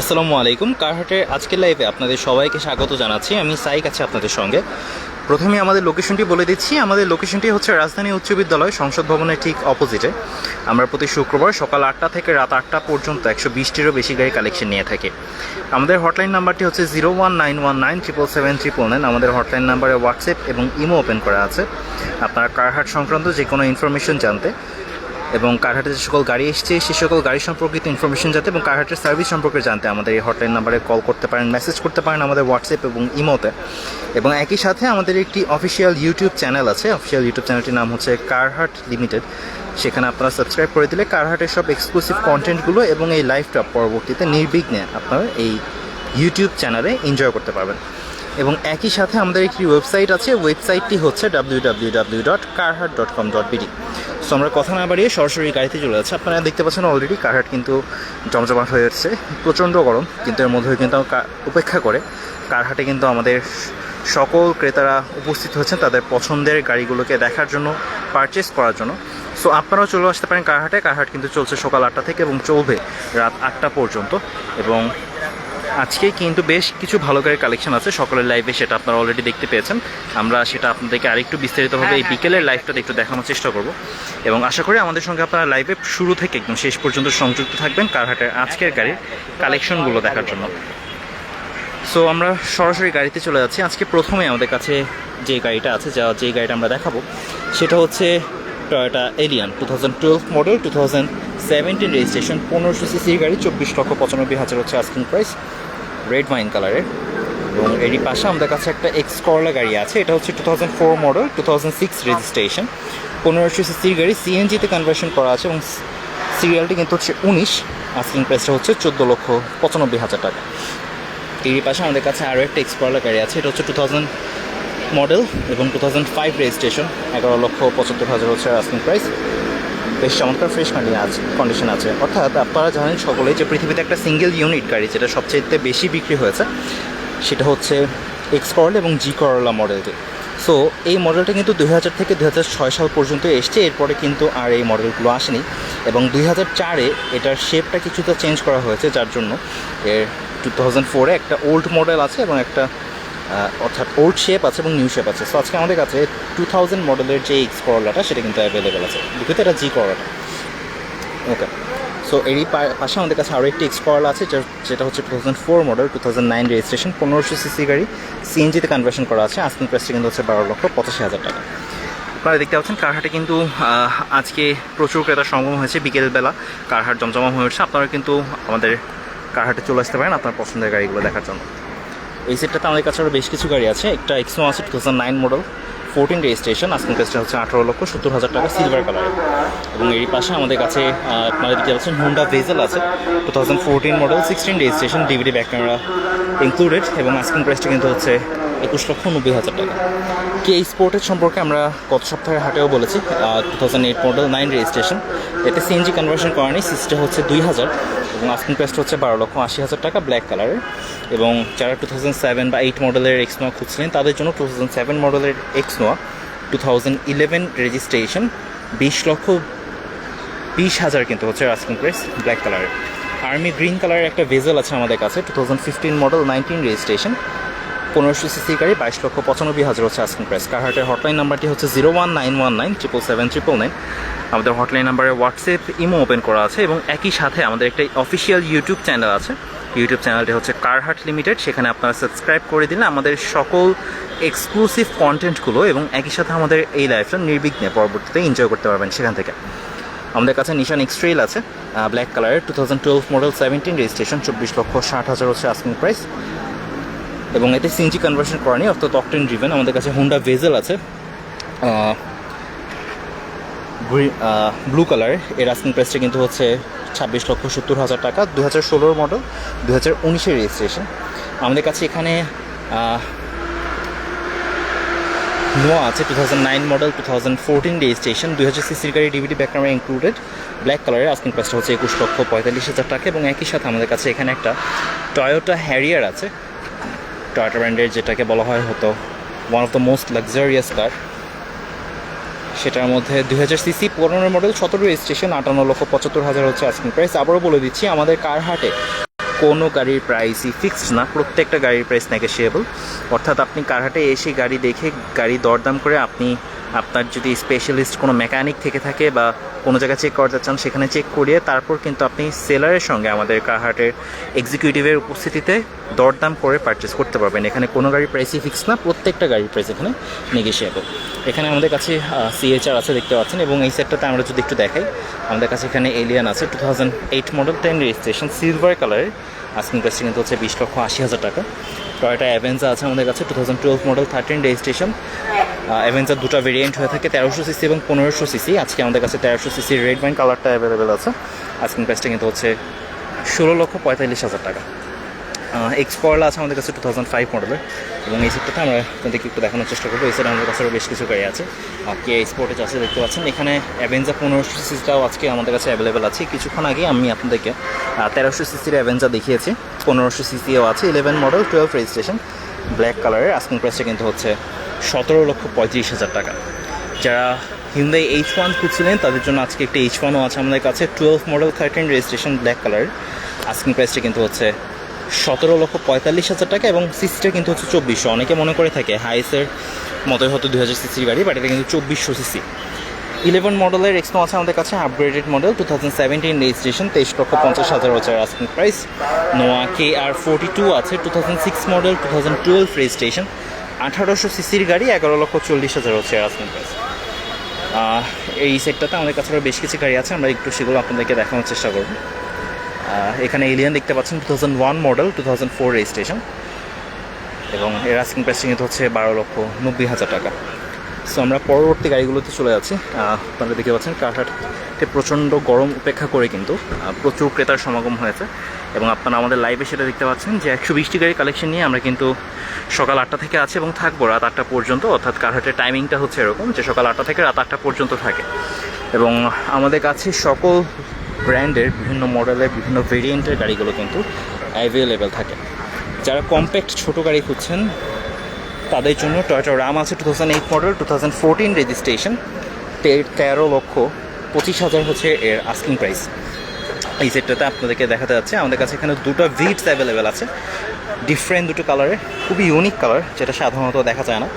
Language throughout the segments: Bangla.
আসসালামু আলাইকুম। কারহাটের আজকের লাইভে আপনাদের সবাইকে স্বাগত জানাচ্ছি। আমি সাইক আছি আপনাদের সঙ্গে। প্রথমে আমাদের লোকেশনটি বলে দিচ্ছি। আমাদের লোকেশনটি হচ্ছে রাজধানী উচ্চ বিদ্যালয় সংসদ ভবনের ঠিক অপোজিটে আমরা প্রতি শুক্রবার সকাল আটটা থেকে রাত আটটা পর্যন্ত একশো বিশটিরও বেশি গাড়ি কালেকশন নিয়ে থাকি। আমাদের হটলাইন নাম্বারটি হচ্ছে zero one nine one nine triple seven triple nine আমাদের হটলাইন নাম্বারে হোয়াটসঅ্যাপ এবং ইমো ওপেন করা আছে। আপনারা কারহাট সংক্রান্ত যে কোনো ইনফরমেশন জানতে এবং কারহাটে যে সকল গাড়ি এসছে, সে সকল গাড়ি সম্পর্কিত ইনফরমেশন জানতে এবং কারহাটের সার্ভিস সম্পর্কে জানতে আমাদের এই হটলাইন নাম্বারে কল করতে পারেন মেসেজ করতে পারেন আমাদের হোয়াটসঅ্যাপ এবং ইমোতে এবং একই সাথে আমাদের একটি অফিসিয়াল ইউটিউব চ্যানেল আছে। অফিসিয়াল ইউটিউব চ্যানেলটির নাম হচ্ছে কারহাট লিমিটেড সেখানে আপনারা সাবস্ক্রাইব করে দিলে কারহাটের সব এক্সক্লুসিভ কন্টেন্টগুলো এবং এই লাইভটা পরবর্তীতে নির্বিঘ্নে আপনারা এই ইউটিউব চ্যানেলে এনজয় করতে পারবেন। এবং একই সাথে আমাদের একটি ওয়েবসাইট আছে। ওয়েবসাইটটি হচ্ছে W W W dot Carhat dot com dot BD so আমরা কথা না বাড়িয়ে সরাসরি গাড়িতে চলে যাচ্ছি। আপনারা দেখতে পাচ্ছেন অলরেডি কারহাট কিন্তু জমজমাট হয়ে যাচ্ছে। প্রচণ্ড গরম, কিন্তু এর মধ্যে কিন্তু উপেক্ষা করে। কারহাটে কিন্তু আমাদের সকল ক্রেতারা উপস্থিত হয়েছেন তাদের পছন্দের গাড়িগুলোকে দেখার জন্য পারচেস করার জন্য। সো আপনারাও চলে আসতে পারেন কারহাটে। কারহাট কিন্তু চলছে সকাল আটটা থেকে এবং চলবে রাত আটটা পর্যন্ত। এবং আজকে কিন্তু বেশ কিছু ভালো গাড়ির কালেকশন আছে। সকলের লাইভে সেটা আপনারা অলরেডি দেখতে পেয়েছেন। আমরা সেটা আপনাদেরকে আরেকটু বিস্তারিতভাবে এই বিকেলের লাইভটাতে একটু দেখানোর চেষ্টা করব। এবং আশা করি আমাদের সঙ্গে আপনারা লাইভে শুরু থেকে একদম শেষ পর্যন্ত সংযুক্ত থাকবেন কারহাটের আজকের গাড়ির কালেকশনগুলো দেখার জন্য। সো আমরা সরাসরি গাড়িতে চলে যাচ্ছি। আজকে প্রথমে আমাদের কাছে যে গাড়িটা আছে যা যে গাড়িটা আমরা দেখাবো সেটা হচ্ছে Toyota Allion two thousand twelve model two thousand seventeen registration পনেরোশো সিসির গাড়ি চব্বিশ লক্ষ পঁচানব্বই হাজার হচ্ছে আস্কিং প্রাইস রেড ওয়াইন কালারের এবং এরই পাশে আমাদের কাছে একটা এক্স করলা গাড়ি আছে। এটা হচ্ছে two thousand four model two thousand six registration পনেরোশো সিসির গাড়ি সিএনজিতে কনভার্সন করা আছে এবং সিরিয়ালটি কিন্তু হচ্ছে উনিশ। আস্কিং প্রাইসটা হচ্ছে চোদ্দ লক্ষ পঁচানব্বই হাজার টাকা। এরই পাশে আমাদের কাছে আরও একটা এক্সপ্লোরার গাড়ি আছে। এটা হচ্ছে টু থাউজেন্ড মডেল এবং টু থাউজেন্ড ফাইভ রেজিস্ট্রেশন এগারো লক্ষ পঁচাত্তর হাজার হচ্ছে আস্কিং প্রাইস বেশ চমৎকার ফ্রেশ কন্ডিশন আছে কন্ডিশন আছে। অর্থাৎ আপনারা জানেন সকলেই যে পৃথিবীতে একটা সিঙ্গেল ইউনিট গাড়ি, যেটা সবচেয়ে বেশি বিক্রি হয়েছে, সেটা হচ্ছে এক্স করল এবং জি করলা মডেলটি সো এই মডেলটা কিন্তু দুই হাজার থেকে দুই হাজার ছয় সাল পর্যন্ত এসছে, এরপরে কিন্তু আর এই মডেলগুলো আসেনি। এবং দুই হাজার চারে এটার শেপটা কিছুটা চেঞ্জ করা হয়েছে, যার জন্য এর টু থাউজেন্ড ফোরে একটা ওল্ড মডেল আছে এবং একটা অর্থাৎ ওল্ড শেপ আছে এবং নিউ শেপ আছে। সো আজকে আমাদের কাছে টু থাউজেন্ড মডেলের যে এক্স করলাটা সেটা কিন্তু অ্যাভেলেবেল আছে। দুটোতে এটা জি করলাটা ওকে সো এরই পাশে আমাদের কাছে আরও একটি এক্স করলা আছে যেটা হচ্ছে two thousand four model two thousand nine registration পনেরোশো সিসি গাড়ি সিএনজিতে কনভার্সন করা আছে। আস্কিং প্রাইসটা কিন্তু হচ্ছে বারো লক্ষ পঁচাশি হাজার টাকা। আপনারা দেখতে পাচ্ছেন, কারহাটে কিন্তু আজকে প্রচুর ক্রেতার সঙ্গম হয়েছে। বিকেলবেলা কারহাট জমজমা হয়ে উঠছে। আপনারা কিন্তু আমাদের কারহাটে চলে আসতে পারেন আপনার পছন্দের গাড়িগুলো দেখার জন্য। এই সেটটাতে আমাদের কাছে আরও বেশ কিছু গাড়ি আছে। একটা এক্সো আছে two thousand nine model fourteen registration আজকের প্রাইসটা হচ্ছে আঠারো লক্ষ সত্তর হাজার টাকা সিলভার কালারের এবং এর পাশে আমাদের কাছে আপনারা দেখতে পাচ্ছেন হুন্ডা ভেজেল আছে two thousand fourteen model sixteen registration DVD back camera included এবং আজকের প্রাইসটা কিন্তু হচ্ছে একুশ লক্ষ নব্বই হাজার টাকা। কে এই স্পোর্টের সম্পর্কে আমরা গত সপ্তাহে হাটেও বলেছি two thousand eight model nine registration এতে সিএনজি কনভার্সন করেনি সিসটা হচ্ছে দুই হাজার। এবং আস্কিং প্রাইসটা হচ্ছে বারো লক্ষ আশি হাজার টাকা ব্ল্যাক কালারের এবং যারা টু থাউজেন্ড সেভেন বা এইট মডেলের এক্স নোয়া খুঁজছিলেন, তাদের জন্য টু থাউজেন্ড সেভেন মডেলের X Noah two thousand eleven registration বিশ লক্ষ বিশ হাজার কিন্তু হচ্ছে আস্কিং প্রাইস ব্ল্যাক কালারের আর্মি গ্রিন কালারের একটা ভেজেল আছে আমাদের কাছে two thousand fifteen model nineteen registration পনেরোশো সিসি গাড়ি, বাইশ লক্ষ পঁচানব্বই হাজার হচ্ছে আস্কিং প্রাইস কারহাটের হটলাইন নাম্বারটি হচ্ছে zero one nine one nine triple seven triple nine আমাদের হটলাইন নাম্বারে হোয়াটসঅ্যাপ ইমো ওপেন করা আছে এবং একই সাথে আমাদের একটা অফিসিয়াল ইউটিউব চ্যানেল আছে। ইউটিউব চ্যানেলটি হচ্ছে কারহাট লিমিটেড সেখানে আপনারা সাবস্ক্রাইব করে দিলে আমাদের সকল এক্সক্লুসিভ কন্টেন্টগুলো এবং একই সাথে আমাদের এই লাইফটা নির্বিঘ্নে পরবর্তীতে এনজয় করতে পারবেন সেখান থেকে। আমাদের কাছে নিশান এক্সট্রেল আছে ব্ল্যাক কালারের two thousand twelve model seventeen registration চব্বিশ লক্ষ ষাট হাজার হচ্ছে আস্কিং প্রাইস এবং এতে সিএনজি কনভার্সন করেনি অর্থাৎ অকটেন ড্রিভেন আমাদের কাছে হুন্ডা ভেজেল আছে। ব্লু কালারের আস্কিং প্রাইসটা কিন্তু হচ্ছে ছাব্বিশ লক্ষ সত্তর হাজার টাকা দু হাজার ষোলোর মডেল দু হাজার উনিশের রেজিস্ট্রেশন আমাদের কাছে এখানে নোয়া আছে two thousand nine model two thousand fourteen registration দুই হাজার সিসির গাড়ি DVD back camera included black কালারের আস্কিং প্রাইসটা হচ্ছে একুশ লক্ষ পঁয়তাল্লিশ হাজার টাকা। এবং একই সাথে আমাদের কাছে এখানে একটা টয়োটা হ্যারিয়ার আছে। টয়োটা ব্র্যান্ডের যেটাকে বলা হয় হতো one of the most luxurious car সেটার মধ্যে দুই হাজার সিসি পনেরো মডেল সতেরো রেজিস্ট্রেশন আটান্ন লক্ষ পঁচাত্তর হাজার হচ্ছে আস্কিং প্রাইস আবারও বলে দিচ্ছি, আমাদের কার হাটে কোনো গাড়ির প্রাইসই ফিক্সড না, প্রত্যেকটা গাড়ির প্রাইস নেগোসিয়েবল অর্থাৎ আপনি কারহাটে এসে গাড়ি দেখে গাড়ি দরদাম করে আপনি আপনার যদি স্পেশালিস্ট কোনো মেকানিক থেকে থাকে বা কোনো জায়গায় চেক করতে চান, সেখানে চেক করিয়ে তারপর কিন্তু আপনি সেলারের সঙ্গে আমাদের কারহাটের এক্সিকিউটিভের উপস্থিতিতে দরদাম করে পারচেস করতে পারবেন। এখানে কোনো গাড়ির প্রাইসই ফিক্স না, প্রত্যেকটা গাড়ির প্রাইস এখানে নেগোসিয়েবল এখানে আমাদের কাছে সিএচআর আছে দেখতে পাচ্ছেন এবং এই সেটটাতে আমরা যদি একটু দেখাই, আমাদের কাছে এখানে এলিয়ান আছে two thousand eight model ten registration silver কালারের আস্কিং প্রাইসটা কিন্তু হচ্ছে বিশ লক্ষ আশি হাজার টাকা। টয়টা অ্যাভেঞ্জা আছে আমাদের কাছে two thousand twelve model thirteen registration Avenger দুটো ভেরিয়েন্ট হয়ে থাকে, তেরোশো সিসি এবং পনেরোশো সিসি আজকে আমাদের কাছে তেরোশো সিসি রেড ওয়াইন কালারটা অ্যাভেলেবেল আছে। আস্কিং প্রাইসটা কিন্তু হচ্ছে ষোলো লক্ষ পঁয়তাল্লিশ হাজার টাকা। এক্স আছে আমাদের কাছে টু থাউজেন্ড ফাইভ মডেলের এবং এই সেটটাতে আমরা আপনাদেরকে একটু দেখানোর চেষ্টা করব। এই সেটা আমাদের কাছে বেশ কিছু গাড়ি আছে। কে স্পোর্টেজ আছে দেখতে পাচ্ছেন। এখানে অ্যাভেঞ্জার পনেরোশো সিসিটাও আজকে আমাদের কাছে অ্যাভেলেবেল আছে। কিছুক্ষণ আগে আমি আপনাদেরকে তেরোশো সিসির অ্যাভেঞ্জার দেখিয়েছি। পনেরোশো সিসিও আছে eleven model twelve registration black কালারের আস্কিং প্রাইসটা কিন্তু হচ্ছে সতেরো লক্ষ পঁয়ত্রিশ হাজার টাকা। যারা হিন্দাই এইচ ওয়ান খুঁজছিলেন, তাদের জন্য আজকে একটা এইচ ওয়ানও আছে আমাদের কাছে twelve model thirteen registration black colour asking প্রাইসটা কিন্তু হচ্ছে সতেরো লক্ষ পঁয়তাল্লিশ হাজার টাকা এবং সিসিটা কিন্তু হচ্ছে চব্বিশশো। অনেকে মনে করে থাকে হাইসের মতোই হয়তো দুই হাজার সিসির গাড়ি বাট এটা কিন্তু চব্বিশশো সিসি ইলেভেন মডেলের এক্সনো আছে আমাদের কাছে upgraded model two thousand seventeen registration তেইশ লক্ষ পঞ্চাশ হাজার হচ্ছে asking price Noah K R forty two আছে two thousand six model two thousand twelve registration আঠারোশো সিসির গাড়ি, এগারো লক্ষ চল্লিশ হাজার হচ্ছে আস্কিং প্রাইস এই সেটটাতে আমাদের কাছে আরও বেশ কিছু গাড়ি আছে, আমরা একটু সেগুলো আপনাদেরকে দেখানোর চেষ্টা করব। এখানে এলিয়ান দেখতে পাচ্ছেন two thousand one model two thousand four registration এবং এর আস্কিং প্রাইস কিন্তু হচ্ছে বারো লক্ষ নব্বই হাজার টাকা। সো আমরা পরবর্তী গাড়িগুলোতে চলে যাচ্ছি। আপনারা দেখতে পাচ্ছেন, কারহাটে প্রচণ্ড গরম উপেক্ষা করে কিন্তু প্রচুর ক্রেতার সমাগম হয়েছে। এবং আপনারা আমাদের লাইভে সেটা দেখতে পাচ্ছেন যে একশো বিশটি গাড়ি কালেকশন নিয়ে আমরা কিন্তু সকাল আটটা থেকে আছি এবং থাকব রাত আটটা পর্যন্ত, অর্থাৎ কারহাটের টাইমিংটা হচ্ছে এরকম যে সকাল আটটা থেকে রাত আটটা পর্যন্ত থাকে। এবং আমাদের কাছে সকল ব্র্যান্ডের বিভিন্ন মডেলের, বিভিন্ন ভেরিয়েন্টের গাড়িগুলো কিন্তু অ্যাভেলেবেল থাকে। যারা কম্প্যাক্ট ছোটো গাড়ি খুঁজছেন, তাদের জন্য টয়টা রাম আছে two thousand eight model two registration তেরো লক্ষ পঁচিশ হাজার হচ্ছে এর আস্কিং প্রাইস এই সেটটাতে আপনাদেরকে দেখাতে যাচ্ছে। আমাদের কাছে এখানে দুটো ভিটস অ্যাভেলেবেল আছে। ডিফারেন্ট দুটো কালারের খুবই ইউনিক কালার যেটা সাধারণত দেখা যায় না।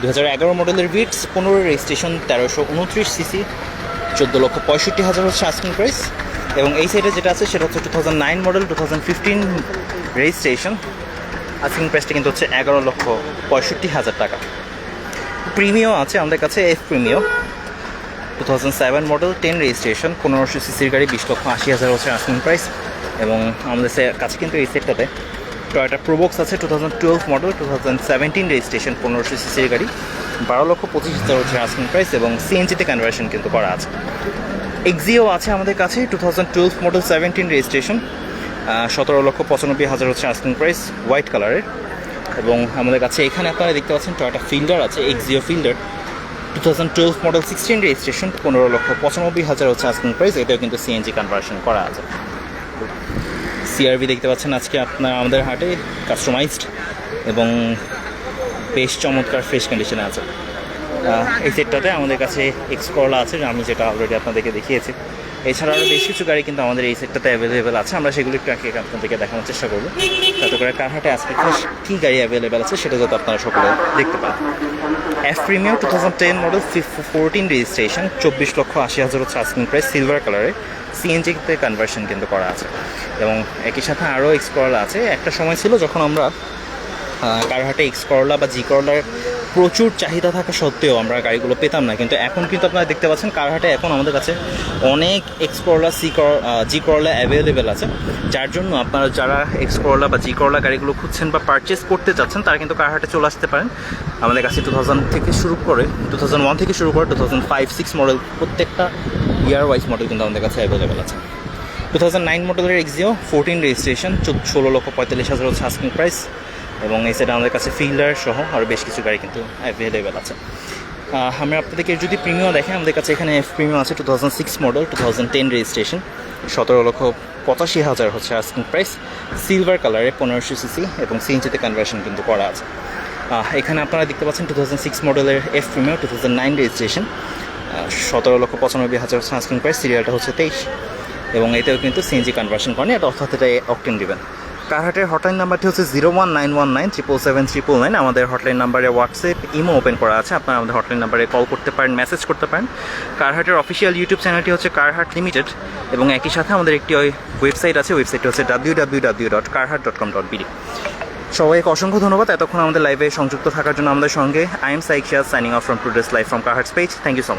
দু হাজার এগারো মডেলের ভিটস পনেরো রেজিস্ট্রেশন তেরোশো উনত্রিশ সিসি চোদ্দ লক্ষ পঁয়ষট্টি হাজার হচ্ছে আস্কিং প্রাইস এবং এই সাইডে যেটা আছে, সেটা হচ্ছে two thousand nine model two thousand fifteen registration asking প্রাইসটা কিন্তু হচ্ছে এগারো লক্ষ পঁয়ষট্টি হাজার টাকা। প্রিমিও আছে আমাদের কাছে F Premio two thousand seven model ten registration পনেরোশো সিসির গাড়ি, বিশ লক্ষ আশি হাজার হচ্ছে আস্কিং প্রাইস এবং আমাদের কাছে কিন্তু এই সেটটাতে টয়টা প্রোবক্স আছে two thousand twelve model two thousand seventeen registration পনেরোশো সিসির গাড়ি, বারো লক্ষ পঁচিশ হাজার হচ্ছে আস্কিং প্রাইস এবং সিএনজিতে কনভার্সন কিন্তু করা আছে। এক্সিও আছে আমাদের কাছে two thousand twelve model seventeen registration সতেরো লক্ষ পঁচানব্বই হাজার হচ্ছে আস্কিং প্রাইস হোয়াইট কালারের এবং আমাদের কাছে এখানে আপনারা দেখতে পাচ্ছেন টয়টা ফিল্ডার আছে Axio Fielder two thousand twelve model sixteen registration পনেরো লক্ষ পঁচানব্বই হাজার হচ্ছে আস্কিং প্রাইস এটাও কিন্তু সিএনজি কনভার্সন করা আছে। সিআরভি দেখতে পাচ্ছেন আজকে আপনার আমাদের হাটে কাস্টমাইজড এবং বেশ চমৎকার ফ্রেশ কন্ডিশনে আছে। এই সেটটাতে আমাদের কাছে এক্স করলা আছে, আমি যেটা অলরেডি আপনাদেরকে দেখিয়েছি। এছাড়া আরও বেশ কিছু গাড়ি কিন্তু আমাদের এই সেটটাতে অ্যাভেলেবেল আছে। আমরা সেগুলো একটু আগে আপনাদেরকে দেখানোর চেষ্টা করব। যাতে করে কারহাটে আজকে কী গাড়ি অ্যাভেলেবেল আছে সেটা যাতে আপনারা সকলে দেখতে পান। F premium two thousand ten model fourteen registration চব্বিশ লক্ষ আশি হাজার হচ্ছে আস্কিং প্রাইস সিলভার কালারে সিএনজিতে কনভার্সন কিন্তু করা আছে। এবং একই সাথে আরও এক্স করলা আছে। একটা সময় ছিল যখন আমরা কারহাটে এক্স করলা বা জি করলার প্রচুর চাহিদা থাকা সত্ত্বেও আমরা গাড়িগুলো পেতাম না। কিন্তু এখন কিন্তু আপনারা দেখতে পাচ্ছেন, কারহাটে এখন আমাদের কাছে অনেক এক্স করলা সি জি করলা অ্যাভেলেবেল আছে। যার জন্য আপনারা যারা এক্স করলা বা জি করলা গাড়িগুলো খুঁজছেন বা পারচেস করতে চাচ্ছেন, তারা কিন্তু কারহাটে চলে আসতে পারেন। আমাদের কাছে টু থাউজেন্ড থেকে শুরু করে টু থাউজেন্ড ওয়ান থেকে শুরু করে two thousand five six model প্রত্যেকটা ইয়ার ওয়াইজ মডেল কিন্তু আমাদের কাছে অ্যাভেলেবেল আছে। টু থাউজেন্ড নাইন মডেলের এক্সিও ফোরটিন রেজিস্ট্রেশন ষোলো লক্ষ পঁয়তাল্লিশ হাজার হচ্ছে আস্কিং প্রাইস এবং এই সাইডে আমাদের কাছে ফিল্ডার সহ আরও বেশ কিছু গাড়ি কিন্তু অ্যাভেলেবেল আছে। আমরা আপনাদেরকে যদি প্রিমিয়াম দেখেন আমাদের কাছে এখানে এফ প্রিমিয়াম আছে two thousand six model two thousand ten registration সতেরো লক্ষ পঁচাশি হাজার হচ্ছে আস্কিং প্রাইস সিলভার কালারে পনেরোশো সিসি এবং সিএনজিতে কনভার্সন কিন্তু করা আছে। এখানে আপনারা দেখতে পাচ্ছেন টু থাউজেন্ড সিক্স মডেলের F premium two thousand nine registration সতেরো লক্ষ পঁচানব্বই হাজার হচ্ছে আস্কিং প্রাইস সিরিয়ালটা হচ্ছে তেইশ। এবং এতেও কিন্তু সিএনজি কনভার্সন করেন, এটা অর্থাৎ এটা অকটেন দিবেন। কারহাটের হটলাইন নাম্বারটি হচ্ছে zero one nine one nine triple seven triple nine আমাদের হটলাইন নাম্বারে হোয়াটসঅ্যাপ ইমো ওপেন করা আছে। আপনারা আমাদের হটলাইন নাম্বারে কল করতে পারেন মেসেজ করতে পারেন। কারহাটের অফিসিয়াল ইউটিউব চ্যানেলটি হচ্ছে কারহাট লিমিটেড এবং একই সাথে আমাদের একটি ওয়েবসাইট আছে ওয়েবসাইটটি হচ্ছে W W W dot Carhat dot com dot BD সবাইকে অসংখ্য ধন্যবাদ। এতক্ষণ আমাদের লাইভে সংযুক্ত থাকার জন্য আমাদের সঙ্গে। I am Saikia signing off from today's live from Carhat page thank you so much